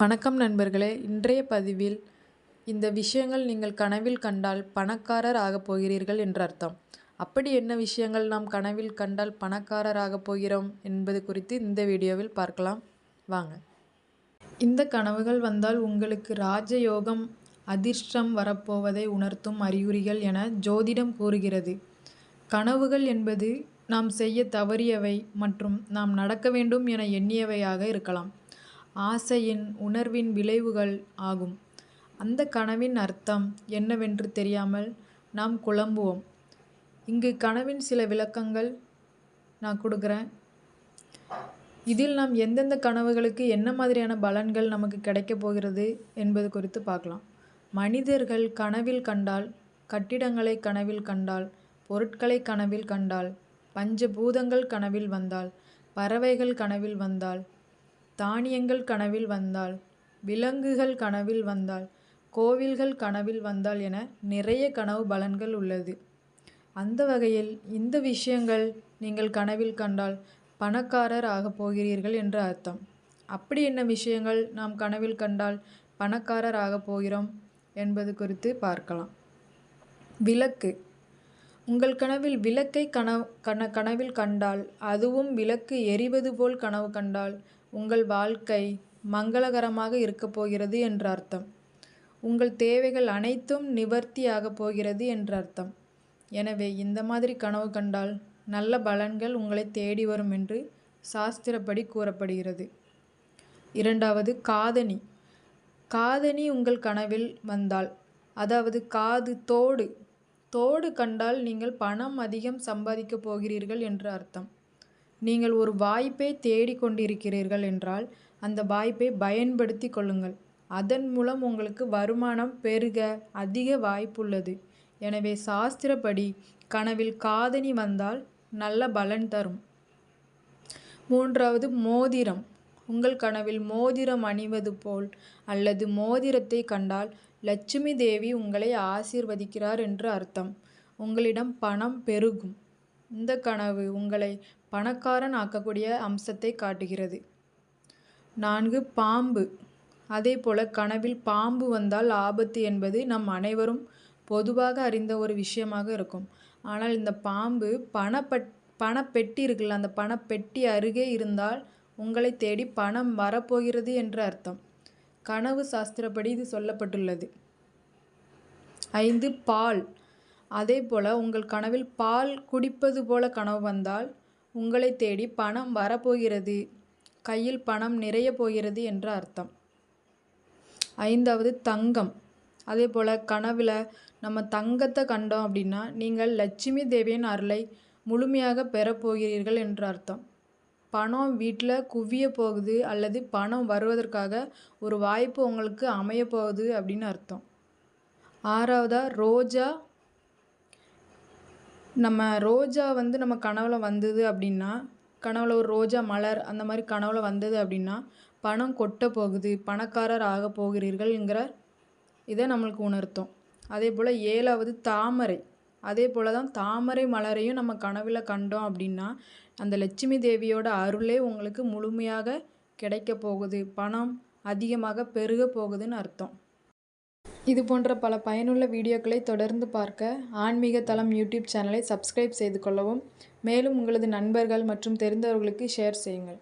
வணக்கம் நண்பர்களே. இன்றைய பதிவில் இந்த விஷயங்கள் நீங்கள் கனவில் கண்டால் பணக்காரர் ஆகப் போகிறீர்கள் என்று அர்த்தம். அப்படி என்ன விஷயங்கள் நாம் கனவில் கண்டால் பணக்காரர் ஆகப் போகிறோம் என்பது குறித்து இந்த வீடியோவில் பார்க்கலாம். வாங்க. இந்த கனவுகள் வந்தால் உங்களுக்கு ராஜயோகம் அதிர்ஷ்டம் வரப்போவதை உணர்த்தும் அறிகுறிகள் என ஜோதிடம் கூறுகிறது. கனவுகள் என்பது நாம் செய்ய தவறியவை மற்றும் நாம் நடக்க வேண்டும் என எண்ணியவையாக இருக்கலாம். ஆசையின் உணர்வின் விளைவுகள் ஆகும். அந்த கனவின் அர்த்தம் என்னவென்று தெரியாமல் நாம் குழம்புவோம். இங்கு கனவின் சில விளக்கங்கள் நான் கொடுக்குறேன். இதில் நாம் எந்தெந்த கனவுகளுக்கு என்ன மாதிரியான பலன்கள் நமக்கு கிடைக்கப் போகிறது என்பது குறித்து பார்க்கலாம். மனிதர்கள் கனவில் கண்டால் கட்டிடங்களை கனவில் கண்டால் பொருட்களை கனவில் கண்டால் பஞ்சபூதங்கள் கனவில் வந்தால் பறவைகள் கனவில் வந்தால் தானியங்கள் கனவில் வந்தால் விலங்குகள் கனவில் வந்தால் கோவில்கள் கனவில் வந்தால் என நிறைய கனவு பலன்கள் உள்ளது. அந்த வகையில் இந்த விஷயங்கள் நீங்கள் கனவில் கண்டால் பணக்காரர் ஆகப் போகிறீர்கள் என்று அர்த்தம். அப்படி என்ன விஷயங்கள் நாம் கனவில் கண்டால் பணக்காரர் ஆகப் போகிறோம் என்பது குறித்து பார்க்கலாம். விளக்கு. உங்கள் கனவில் விளக்கை கனவு கன கனவில் கண்டால் அதுவும் விளக்கு எரிவது போல் கனவு கண்டால் உங்கள் வாழ்க்கை மங்களகரமாக இருக்கப் போகிறது என்ற அர்த்தம். உங்கள் தேவைகள் அனைத்தும் நிவர்த்தியாகப் போகிறது என்ற அர்த்தம். எனவே இந்த மாதிரி கனவு கண்டால் நல்ல பலன்கள் உங்களை தேடி வரும் என்று சாஸ்திரப்படி கூறப்படுகிறது. இரண்டாவது காதணி. காதணி உங்கள் கனவில் வந்தால் அதாவது காது தோடு தோடு கண்டால் நீங்கள் பணம் அதிகம் சம்பாதிக்கப் போகிறீர்கள் என்று அர்த்தம். நீங்கள் ஒரு வாய்ப்பை தேடிக்கொண்டிருக்கிறீர்கள் என்றால் அந்த வாய்ப்பை பயன்படுத்தி கொள்ளுங்கள். அதன் மூலம் உங்களுக்கு வருமானம் பெருக அதிக வாய்ப்புள்ளது. எனவே சாஸ்திரப்படி கனவில் காதணி வந்தால் நல்ல பலன் தரும். மூன்றாவது மோதிரம். உங்கள் கனவில் மோதிரம் அணிவது போல் அல்லது மோதிரத்தை கண்டால் லட்சுமி தேவி உங்களை ஆசீர்வதிக்கிறார் என்று அர்த்தம். உங்களிடம் பணம் பெருகும். இந்த கனவு உங்களை பணக்காரன் ஆக்கக்கூடிய அம்சத்தை காட்டுகிறது. நான்கு பாம்பு. அதே போல் கனவில் பாம்பு வந்தால் ஆபத்து என்பது நம் அனைவரும் பொதுவாக அறிந்த ஒரு விஷயமாக இருக்கும். ஆனால் இந்த பாம்பு பணப்பட் பணப்பெட்டி இருக்குல்ல அந்த பணப்பெட்டி அருகே இருந்தால் உங்களை தேடி பணம் வரப்போகிறது என்று அர்த்தம். கனவு சாஸ்திரப்படி இது சொல்லப்பட்டுள்ளது. ஐந்து பால். அதே போல் உங்கள் கனவில் பால் குடிப்பது போல கனவு வந்தால் உங்களை தேடி பணம் வரப்போகிறது. கையில் பணம் நிறைய போகிறது என்று அர்த்தம். ஐந்தாவது தங்கம். அதே போல் கனவில் நம்ம தங்கத்தை கண்டோம் அப்படின்னா நீங்கள் லட்சுமி தேவியின் அருளை முழுமையாக பெறப்போகிறீர்கள் என்று அர்த்தம். பணம் வீட்டில் குவிய போகுது அல்லது பணம் வருவதற்காக ஒரு வாய்ப்பு உங்களுக்கு அமைய போகுது அப்படின்னு அர்த்தம். ஆறாவதாக ரோஜா நம்ம ரோஜா வந்து நம்ம கனவில் வந்தது அப்படின்னா கனவில் ஒரு ரோஜா மலர் அந்த மாதிரி கனவில் வந்தது அப்படின்னா பணம் கொட்ட போகுது பணக்காரர் ஆக போகிறீர்கள்ங்கிற இதை நம்மளுக்கு உணர்த்தும். அதே போல் ஏழாவது தாமரை. அதே போல் தான் தாமரை மலரையும் நம்ம கனவில் கண்டோம் அப்படின்னா அந்த லட்சுமி தேவியோட அருளே உங்களுக்கு முழுமையாக கிடைக்க போகுது. பணம் அதிகமாக பெருக போகுதுன்னு அர்த்தம். இது போன்ற பல பயனுள்ள வீடியோக்களை தொடர்ந்து பார்க்க ஆன்மீக தளம் யூடியூப் சேனலை சப்ஸ்கிரைப் செய்து கொள்ளவும் மேலும் உங்களது நண்பர்கள் மற்றும் தெரிந்தவர்களுக்கு ஷேர் செய்யுங்கள்.